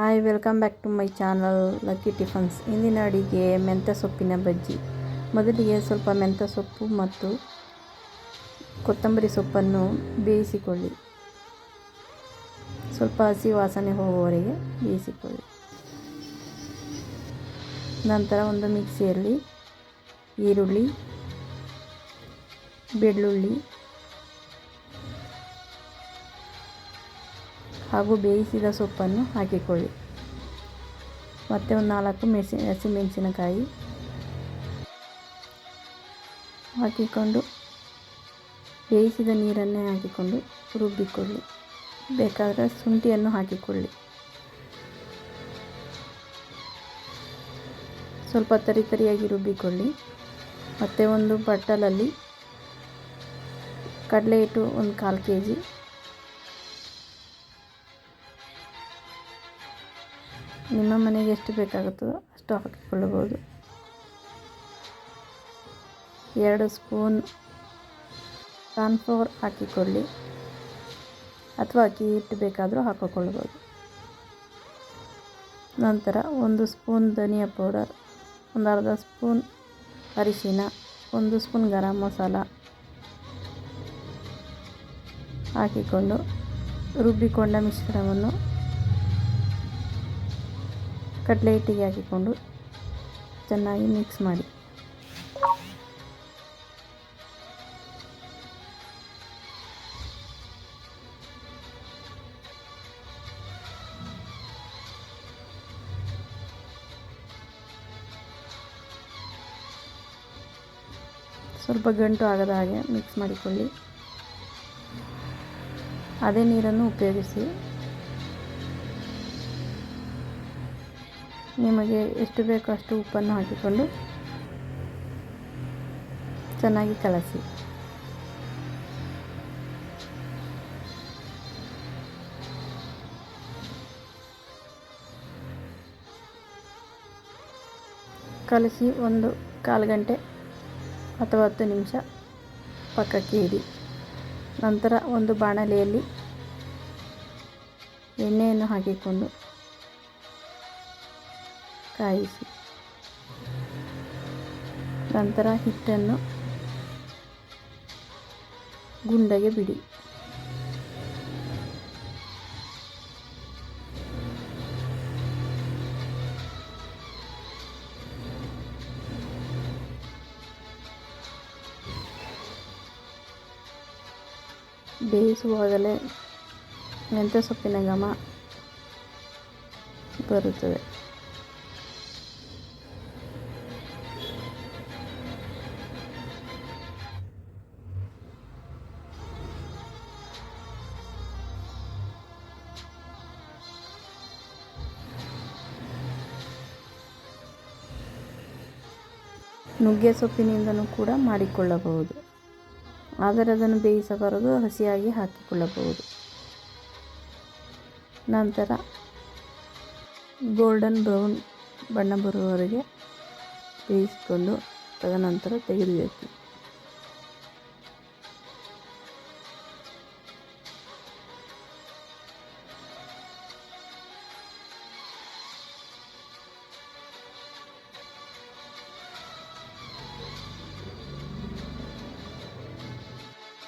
Hi welcome back to my channel lucky tiffins ಇಂದಿನ ಅಡಿಗೆ ಮೆಂತ್ಯ ಸೊಪ್ಪಿನ ಬಜ್ಜಿ. ಮೊದಲಿಗೆ ಸ್ವಲ್ಪ ಮೆಂತ್ಯ ಸೊಪ್ಪು ಮತ್ತು ಕೊತ್ತಂಬರಿ ಸೊಪ್ಪನ್ನು ಬೇಯಿಸಿಕೊಳ್ಳಿ. ಸ್ವಲ್ಪ ಹಸಿ ವಾಸನೆ ಹೋಗುವವರೆಗೆ ಬೇಯಿಸಿಕೊಳ್ಳಿ. ನಂತರ ಒಂದು ಮಿಕ್ಸಿಯಲ್ಲಿ ಈರುಳ್ಳಿ, ಬೆಳ್ಳುಳ್ಳಿ ಹಾಗೂ ಬೇಯಿಸಿದ ಸೊಪ್ಪನ್ನು ಹಾಕಿಕೊಳ್ಳಿ. ಮತ್ತು ಒಂದು ನಾಲ್ಕು ಮೆಣಸಿ ಹಸಿಮೆಣಸಿನಕಾಯಿ ಹಾಕಿಕೊಂಡು ಬೇಯಿಸಿದ ನೀರನ್ನೇ ಹಾಕಿಕೊಂಡು ರುಬ್ಬಿಕೊಳ್ಳಿ. ಬೇಕಾದರೆ ಶುಂಠಿಯನ್ನು ಹಾಕಿಕೊಳ್ಳಿ. ಸ್ವಲ್ಪ ತರಿ ತರಿಯಾಗಿ ರುಬ್ಬಿಕೊಳ್ಳಿ. ಮತ್ತು ಒಂದು ಬಟ್ಟಲಲ್ಲಿ ಕಡಲೆ ಹಿಟ್ಟು ಒಂದು ಕಾಲು ಕೆ ಜಿ ನಿಮ್ಮ ಮನೆಗೆ ಎಷ್ಟು ಬೇಕಾಗುತ್ತೋ ಅಷ್ಟು ಹಾಕಿಕೊಳ್ಳಬಹುದು. ಎರಡು ಸ್ಪೂನ್ ಕಾರ್ನ್ಫ್ಲವರ್ ಹಾಕಿಕೊಳ್ಳಿ. ಅಥವಾ ಅಕ್ಕಿ ಹಿಟ್ಟು ಬೇಕಾದರೂ ಹಾಕಿಕೊಳ್ಳಬಹುದು. ನಂತರ ಒಂದು ಸ್ಪೂನ್ ಧನಿಯಾ ಪೌಡರ್, ಒಂದು ಅರ್ಧ ಸ್ಪೂನ್ ಅರಿಶಿನ, ಒಂದು ಸ್ಪೂನ್ ಗರಂ ಮಸಾಲ ಹಾಕಿಕೊಂಡು ರುಬ್ಬಿಕೊಂಡ ಮಿಶ್ರಣವನ್ನು ಕಡಲೆ ಹಿಟ್ಟಿಗೆ ಹಾಕಿಕೊಂಡು ಚೆನ್ನಾಗಿ ಮಿಕ್ಸ್ ಮಾಡಿ. ಸ್ವಲ್ಪ ಗಂಟು ಆಗದ ಹಾಗೆ ಮಿಕ್ಸ್ ಮಾಡಿಕೊಳ್ಳಿ. ಅದೇ ನೀರನ್ನು ಉಪಯೋಗಿಸಿ. ನಿಮಗೆ ಎಷ್ಟು ಬೇಕೋ ಅಷ್ಟು ಉಪ್ಪನ್ನು ಹಾಕಿಕೊಂಡು ಚೆನ್ನಾಗಿ ಕಲಸಿ. ಕಲಸಿ ಒಂದು ಕಾಲು ಗಂಟೆ ಅಥವಾ ಹತ್ತು ನಿಮಿಷ ಪಕ್ಕಕ್ಕೆ ಇಡಿ. ನಂತರ ಒಂದು ಬಾಣಲೆಯಲ್ಲಿ ಎಣ್ಣೆಯನ್ನು ಹಾಕಿಕೊಂಡು ಕಾಯಿಸಿ. ನಂತರ ಹಿಟ್ಟನ್ನು ಗುಂಡಗೆ ಬಿಡಿ. ಬೇಯಿಸುವಾಗಲೇ ಮೆಂತ್ಯ ಸೊಪ್ಪಿನ ಘಮ ಬರುತ್ತದೆ. ನುಗ್ಗೆ ಸೊಪ್ಪಿನಿಂದಲೂ ಕೂಡ ಮಾಡಿಕೊಳ್ಳಬಹುದು. ಆದರೆ ಅದನ್ನು ಬೇಯಿಸಬಾರದು, ಹಸಿಯಾಗಿ ಹಾಕಿಕೊಳ್ಳಬಹುದು. ನಂತರ ಗೋಲ್ಡನ್ ಬ್ರೌನ್ ಬಣ್ಣ ಬರುವವರೆಗೆ ಬೇಯಿಸಿಕೊಂಡು ತದನಂತರ ತೆಗೆದುಬೇಕು.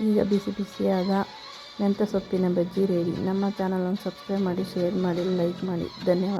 ಈಗ ಬಿಸಿ ಬಿಸಿಯಾದ ಮೆಂತ್ಯ ಸೊಪ್ಪಿನ ಬಜ್ಜಿ ರೆಡಿ ನಮ್ಮ ಚಾನಲನ್ನು ಸಬ್ಸ್ಕ್ರೈಬ್ ಮಾಡಿ ಶೇರ್ ಮಾಡಿ ಲೈಕ್ ಮಾಡಿ. ಧನ್ಯವಾದ.